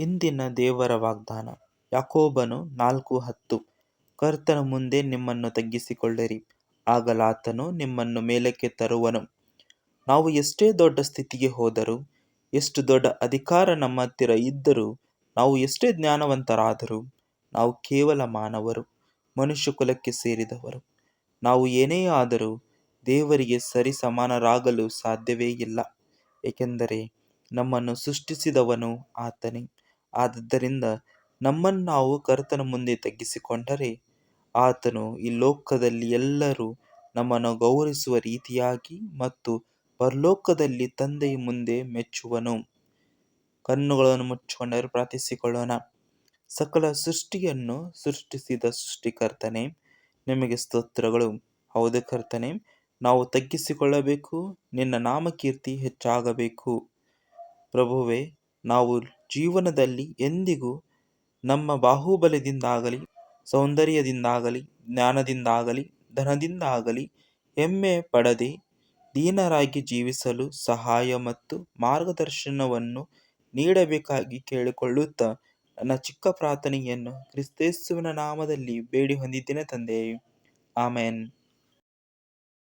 ಇಂದಿನ ದೇವರ ವಾಗ್ದಾನ. ಯಾಕೋಬನು ನಾಲ್ಕು ಹತ್ತು, ಕರ್ತನ ಮುಂದೆ ನಿಮ್ಮನ್ನು ತಗ್ಗಿಸಿಕೊಳ್ಳಿರಿ, ಆಗಲಾತನು ನಿಮ್ಮನ್ನು ಮೇಲಕ್ಕೆ ತರುವನು. ನಾವು ಎಷ್ಟೇ ದೊಡ್ಡ ಸ್ಥಿತಿಗೆ ಹೋದರೂ, ಎಷ್ಟು ದೊಡ್ಡ ಅಧಿಕಾರ ನಮ್ಮ ಹತ್ತಿರ ಇದ್ದರೂ, ನಾವು ಎಷ್ಟೇ ಜ್ಞಾನವಂತರಾದರೂ, ನಾವು ಕೇವಲ ಮಾನವರು, ಮನುಷ್ಯ ಕುಲಕ್ಕೆ ಸೇರಿದವರು. ನಾವು ಏನೇ ಆದರೂ ದೇವರಿಗೆ ಸರಿ ಸಮಾನರಾಗಲು ಸಾಧ್ಯವೇ ಇಲ್ಲ, ಏಕೆಂದರೆ ನಮ್ಮನ್ನು ಸೃಷ್ಟಿಸಿದವನು ಆತನೇ. ಆದದ್ದರಿಂದ ನಮ್ಮನ್ನು ನಾವು ಕರ್ತನ ಮುಂದೆ ತಗ್ಗಿಸಿಕೊಂಡರೆ ಆತನು ಈ ಲೋಕದಲ್ಲಿ ಎಲ್ಲರೂ ನಮ್ಮನ್ನು ಗೌರವಿಸುವ ರೀತಿಯಾಗಿ ಮತ್ತು ಪರಲೋಕದಲ್ಲಿ ತಂದೆಯ ಮುಂದೆ ಮೆಚ್ಚುವನು. ಕಣ್ಣುಗಳನ್ನು ಮುಚ್ಚಿಕೊಂಡರೆ ಪ್ರಾರ್ಥಿಸಿಕೊಳ್ಳೋಣ. ಸಕಲ ಸೃಷ್ಟಿಯನ್ನು ಸೃಷ್ಟಿಸಿದ ಸೃಷ್ಟಿಕರ್ತನೆ, ನಿಮಗೆ ಸ್ತೋತ್ರಗಳು. ಹೌದು ಕರ್ತನೆ, ನಾವು ತಗ್ಗಿಸಿಕೊಳ್ಳಬೇಕು, ನಿನ್ನ ನಾಮಕೀರ್ತಿ ಹೆಚ್ಚಾಗಬೇಕು. ಪ್ರಭುವೆ, ನಾವು ಜೀವನದಲ್ಲಿ ಎಂದಿಗೂ ನಮ್ಮ ಬಾಹುಬಲದಿಂದಾಗಲಿ, ಸೌಂದರ್ಯದಿಂದಾಗಲಿ, ಜ್ಞಾನದಿಂದಾಗಲಿ, ಧನದಿಂದಾಗಲಿ ಹೆಮ್ಮೆ ಪಡದೆ ದೀನರಾಗಿ ಜೀವಿಸಲು ಸಹಾಯ ಮತ್ತು ಮಾರ್ಗದರ್ಶನವನ್ನು ನೀಡಬೇಕಾಗಿ ಕೇಳಿಕೊಳ್ಳುತ್ತಾ ನನ್ನ ಚಿಕ್ಕ ಪ್ರಾರ್ಥನೆಯನ್ನು ಕ್ರಿಸ್ತೇಸುವಿನ ನಾಮದಲ್ಲಿ ಬೇಡಿ ಹೊಂದಿದ್ದೇನೆ ತಂದೆಯೇ. ಆಮೇನ್.